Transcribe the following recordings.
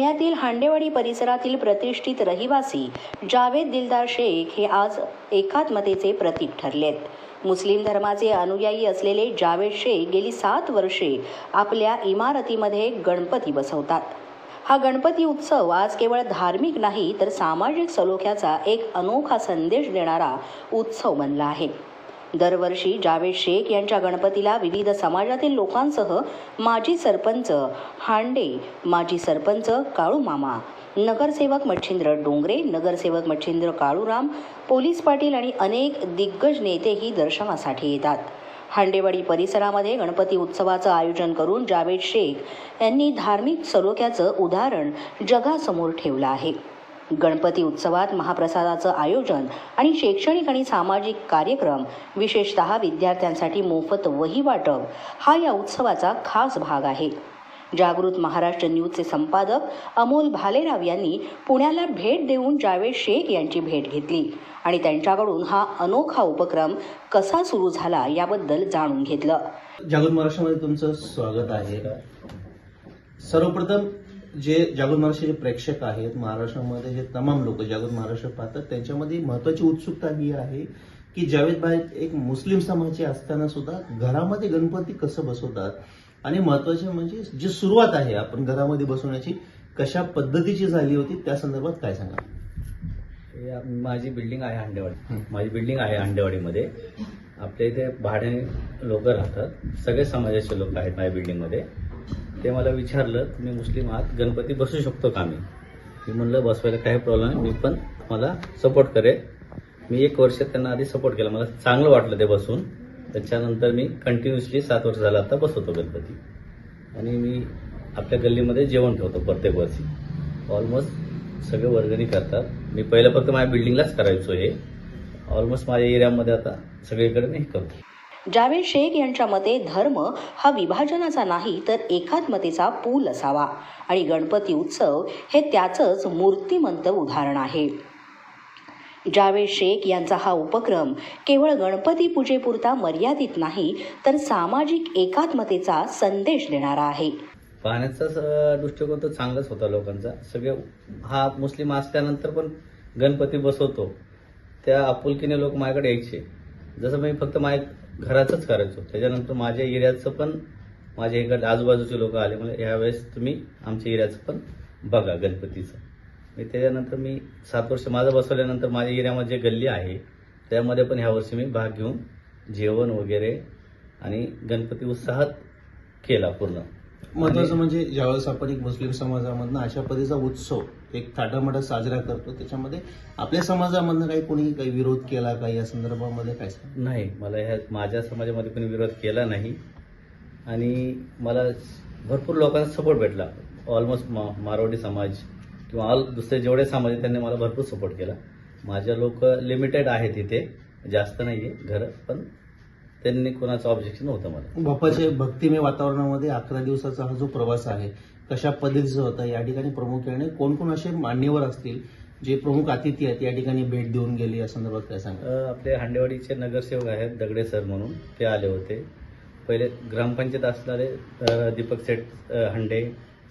पुण्यातील हांडेवाडी परिसरातील प्रतिष्ठित रहिवासी जावेद दिलदार शेख हे आज एकात्मतेचे प्रतीक ठरलेत. मुस्लिम धर्माचे अनुयायी असलेले जावेद शेख गेली सात वर्षे आपल्या इमारतीमध्ये गणपती बसवतात. हा गणपती उत्सव आज केवळ धार्मिक नाही तर सामाजिक सलोख्याचा एक अनोखा संदेश देणारा उत्सव बनला आहे. दरवर्षी जावेद शेख यांच्या गणपतीला विविध समाजातील लोकांसह माजी सरपंच हांडे माजी सरपंच काळू मामा नगरसेवक मच्छिंद्र डोंगरे नगरसेवक मच्छिंद्र काळूराम पोलीस पाटील आणि अनेक दिग्गज नेतेही दर्शनासाठी येतात. हांडेवाडी परिसरामध्ये गणपती उत्सवाचं आयोजन करून जावेद शेख यांनी धार्मिक सलोख्याचं उदाहरण जगासमोर ठेवलं आहे. गणपती उत्सवात महाप्रसादाचं आयोजन आणि शैक्षणिक आणि सामाजिक कार्यक्रम विशेषतः विद्यार्थ्यांसाठी मोफत वही वाटप हा या उत्सवाचा खास भाग आहे. जागृत महाराष्ट्र न्यूजचे संपादक अमोल भालेराव यांनी पुण्याला भेट देऊन जावेद शेख यांची भेट घेतली आणि त्यांच्याकडून हा अनोखा उपक्रम कसा सुरू झाला याबद्दल जाणून घेतलं. जागृत महाराष्ट्रामध्ये तुमचं स्वागत आहे. सर्वप्रथम जे जागृत महाराष्ट्र जे प्रेक्षक आहेत महाराष्ट्रामध्ये जे तमाम लोक जागृत महाराष्ट्र पाहतात त्यांच्यामध्ये महत्वाची उत्सुकता ही आहे की जावेद भाई एक मुस्लिम समाजाचे असताना सुद्धा घरामध्ये गणपती कसं बसवतात आणि महत्त्वाचे म्हणजे जी सुरुवात आहे आपण घरामध्ये बसवण्याची कशा पद्धतीची झाली होती त्या संदर्भात काय सांगा हे माझी बिल्डिंग आहे हांडेवाडी. माझी बिल्डिंग आहे हांडेवाडीमध्ये. आपल्या इथे भाड्याने लोक राहतात. सगळे समाजाचे लोक आहेत माझ्या बिल्डिंगमध्ये. ते मला विचारलं तुम्ही मुस्लिम आहात गणपती बसू शकतो का मी मी म्हणलं बसवायला काही प्रॉब्लेम नाही मी पण मला सपोर्ट करेल. मी एक वर्ष त्यांना आधी सपोर्ट केला मला चांगलं वाटलं ते बसून. त्याच्यानंतर मी कंटिन्युअसली सात वर्ष झालं आता बसवतो गणपती. आणि मी आपल्या गल्लीमध्ये जेवण ठेवतो प्रत्येक वर्षी. ऑलमोस्ट सगळे वर्गणी करतात. मी पहिलं फक्त माझ्या बिल्डिंगलाच करायचो हे. ऑलमोस्ट माझ्या एरियामध्ये आता सगळीकडे मी हे करतो. जावेद शेख यांच्या मते धर्म हा विभाजनाचा नाही तर एकात्मतेचा पूल असावा. आणि गणपती उत्सव हे त्याचंच मूर्तिमंत उदाहरण आहे. जावेद शेख यांचा हा उपक्रम केवळ गणपती पूजेपुरता मर्यादित नाही तर सामाजिक एकात्मतेचा संदेश देणारा आहे. पाहण्याचा दृष्टिकोन तर चांगलाच होता लोकांचा. सगळे हा मुस्लिम असल्यानंतर पण गणपती बसवतो. त्या आपुलकीने लोक माझ्याकडे यायचे. जसं मी फक्त माझ्या घराचंच करायचो. त्याच्यानंतर माझ्या एरियाचं पण माझ्या इकडे आजूबाजूचे लोक आले म्हणजे यावेळेस तुम्ही आमच्या एरियाचं पण बघा गणपतीचं. मी त्याच्यानंतर मी सात वर्ष माझं बसवल्यानंतर माझ्या एरियामध्ये जे गल्ली आहे त्यामध्ये पण ह्या वर्षी मी भाग घेऊन जेवण वगैरे आणि गणपती उत्साहात केला पूर्ण. महत्वाचं म्हणजे ज्यावेळेस आपण एक मुस्लिम समाजामधनं अशा पद्धतीचा उत्सव एक थाटामाटा साजरा करतो त्याच्यामध्ये आपल्या समाजामधनं काही कोणी काही विरोध केला का? या संदर्भामध्ये काय नाही मला ह्या माझ्या समाजामध्ये कोणी विरोध केला नाही. आणि मला भरपूर लोकांचा सपोर्ट भेटला. ऑलमोस्ट मा मारवाडी समाज किंवा ऑल दुसरे जेवढे समाज आहेत त्यांनी मला भरपूर सपोर्ट केला. माझ्या लोक लिमिटेड आहेत इथे. जास्त नाही आहे घरं पण त्यांनी कोणाचं ऑब्जेक्शन नव्हतं मला. बाप्पाचे भक्तिमय वातावरणामध्ये अकरा दिवसाचा हा जो प्रवास आहे कशा पद्धतीचा होता या ठिकाणी प्रामुख्याने कोण कोण असे मान्यवर असतील जे प्रमुख अतिथी आहेत या ठिकाणी भेट देऊन गेले या संदर्भात काय सांगा आपले हांडेवाडीचे नगरसेवक आहेत दगडे सर म्हणून ते आले होते. पहिले ग्रामपंचायत असणारे दीपक सेठ हंडे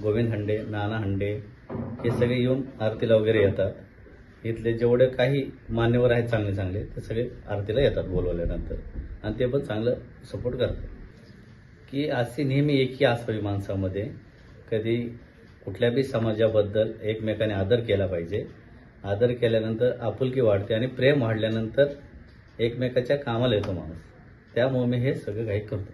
गोविंद हंडे नाना हंडे हे सगळे येऊन आरतीला वगैरे येतात. इथले जेवढे काही मान्यवर आहेत चांगले चांगले ते सगळे आरतीला येतात बोलवल्यानंतर. आणि ते पण चांगलं सपोर्ट करतात. की अशी नेहमी एकी असावी माणसामध्ये. कधी कुठल्या बी समाजाबद्दल एकमेकाने आदर केला पाहिजे. आदर केल्यानंतर आपुलकी वाढते आणि प्रेम वाढल्यानंतर एकमेकाच्या कामाला येतो माणूस. त्यामुळे मी हे सगळं काही करतो.